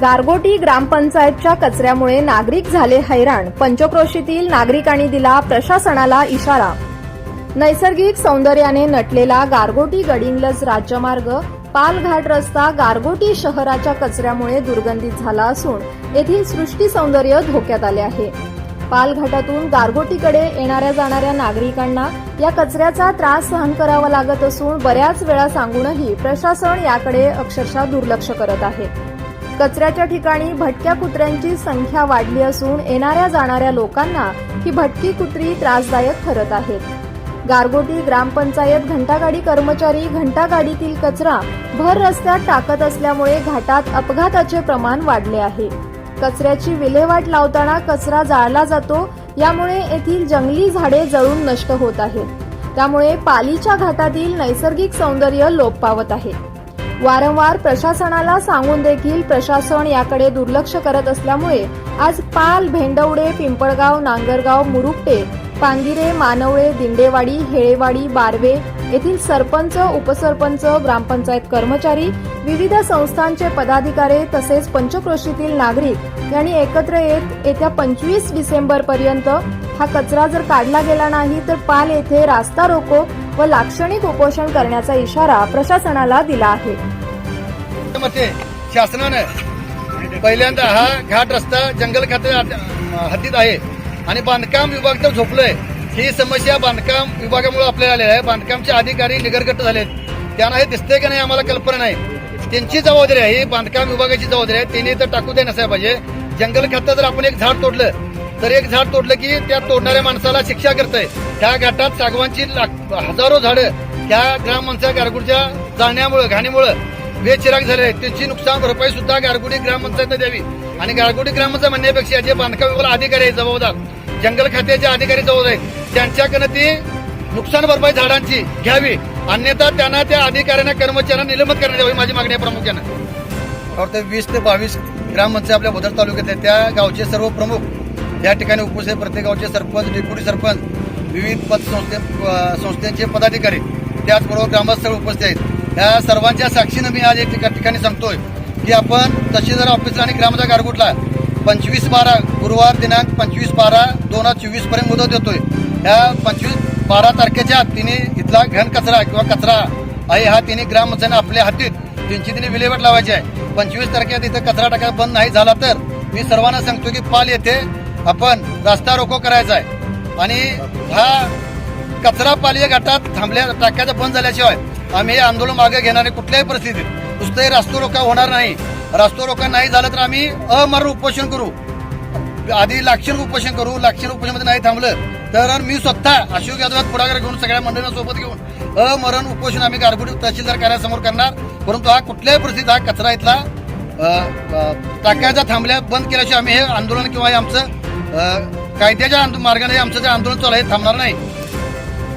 गारगोटी ग्रामपंचायतच्या कचऱ्यामुळे नागरिक झाले हैराण. पंचक्रोशीतील नागरिकांनी दिला प्रशासनाला इशारा. नैसर्गिक सौंदर्याने नटलेला गारगोटी गडिंगलज राज्यमार्ग पालघाट रस्ता गारगोटी शहराच्या कचऱ्यामुळे दुर्गंधित झाला असून येथील सृष्टी सौंदर्य धोक्यात आले आहे. पालघाटातून गारगोटीकडे येणाऱ्या जाणाऱ्या नागरिकांना या कचऱ्याचा त्रास सहन करावा लागत असून बऱ्याच वेळा सांगूनही प्रशासन याकडे अक्षरशः दुर्लक्ष करत आहे. कचऱ्याच्या ठिकाणी भटक्या कुत्र्यांची संख्या वाढली असून येणाऱ्या जाणाऱ्या लोकांना ही भटकी कुत्री त्रासदायक ठरत आहेत. गारगोटी ग्रामपंचायत घंटागाडी कर्मचारी घंटागाडीतील कचरा भर रस्त्यात टाकत असल्यामुळे घाटात अपघाताचे प्रमाण वाढले आहे. कचऱ्याची विल्हेवाट लावताना कचरा जाळला जातो यामुळे येथील जंगली झाडे जळून नष्ट होत आहेत. त्यामुळे पालीच्या घाटातील नैसर्गिक सौंदर्य लोप पावत आहे. वारंवार प्रशासनाला सांगून देखील प्रशासन याकडे दुर्लक्ष करत असल्यामुळे आज पाल भेंडवडे पिंपळगाव नांगरगाव मुरुकटे पांगिरे मानवळे दिंडेवाडी हेळेवाडी बारवे येथील सरपंच उपसरपंच ग्रामपंचायत कर्मचारी विविध संस्थांचे पदाधिकारी तसेच पंचक्रोशीतील नागरिक यांनी एकत्र येत येत्या पंचवीस डिसेंबर पर्यंत हा कचरा जर काढला गेला नाही तर पाल येथे रास्ता रोको व लाक्षणिक उपोषण करण्याचा इशारा प्रशासनाला दिला आहे. शासनानं पहिल्यांदा हा घाट रस्ता जंगल खाते हद्दीत आहे आणि बांधकाम विभाग तर झोपलोय. ही समस्या बांधकाम विभागामुळे आपल्याला आलेली आहे. बांधकामचे अधिकारी निगरगट झालेत. त्यांना हे दिसतंय का नाही आम्हाला कल्पना नाही. त्यांची जबाबदारी आहे ही बांधकाम विभागाची जबाबदारी आहे. त्यांनी तर टाकू दे नसायला पाहिजे. जंगल खातं जर आपण एक झाड तोडलं तर एक झाड तोडलं की त्या तोडणाऱ्या माणसाला शिक्षा करताय. त्या घाटात सागवानची हजारो झाडं त्या ग्रामपंचायत गारगुडच्या जाण्यामुळे घाणीमुळे बेचिराग झाले आहेत. त्यांची नुकसान भरपाई सुद्धा गारगुडी ग्रामपंचायतने द्यावी. आणि गारगुडी ग्रामपंचायत म्हणण्यापेक्षा जे बांधकाम विभागाला अधिकारी आहेत जबाबदार जंगल खात्याचे अधिकारी जबाबदार आहेत त्यांच्याकडनं ती नुकसान भरपाई झाडांची घ्यावी. अन्यथा त्यांना त्या अधिकाऱ्यांना कर्मचाऱ्यांना निलंबित करण्यात यावी माझी मागणी आहे प्रामुख्यानं. वीस ते बावीस ग्रामपंचायत आपल्या भोदर तालुक्यात आहेत त्या गावचे सर्व प्रमुख या ठिकाणी उपस्थित प्रत्येक गावचे सरपंच डेप्युटी सरपंच विविध पदसंस्थे संस्थेचे पदाधिकारी. त्याचबरोबर ग्रामस्थ उपस्थित आहेत. या सर्वांच्या साक्षीनं मी आज एक ठिका- ठिकाणी सांगतोय की आपण तहसीलदार ऑफिसला आणि ग्रामचा गारगुटला पंचवीस बारा गुरुवार दिनांक पंचवीस बारा दोन हजार चोवीसपर्यंत मुदत देतोय. या पंचवीस बारा तारखेच्या आत तिने इथला घन कचरा किंवा कचरा आहे हा तिने ग्रामस्थांना आपल्या हातीत त्यांची तिने विल्हेवाट लावायची आहे. पंचवीस तारखेला तिथं कचरा टाकायला बंद नाही झाला तर मी सर्वांना सांगतो की पाल येथे आपण रस्ता रोको करायचा आहे. आणि हा कचरा पालिया घाटात थांबल्या टाक्याचा बंद झाल्याशिवाय आम्ही हे आंदोलन मागे घेणार नाही कुठल्याही परिस्थितीत. नुसतंही रास्तो रोका होणार नाही. रास्तो रोका नाही झालं तर आम्ही अमरण उपोषण करू. आधी लाक्षणिक उपोषण करू लाक्षणिक उपोषणामध्ये नाही थांबलं तर मी स्वतः अशोक यादवात पुढाकार घेऊन सगळ्या मंडळींना सोबत घेऊन अमरण उपोषण आम्ही गारगुडी तहसीलदार कार्यासमोर करणार. परंतु हा कुठल्याही परिस्थितीत हा कचरा इथला टाक्याच्या थांबल्या बंद केल्याशिवाय आम्ही हे आंदोलन किंवा हे आमचं कायद्याच्या मार्गाने आमचं जे आंदोलन चालू आहे थांबणार नाही.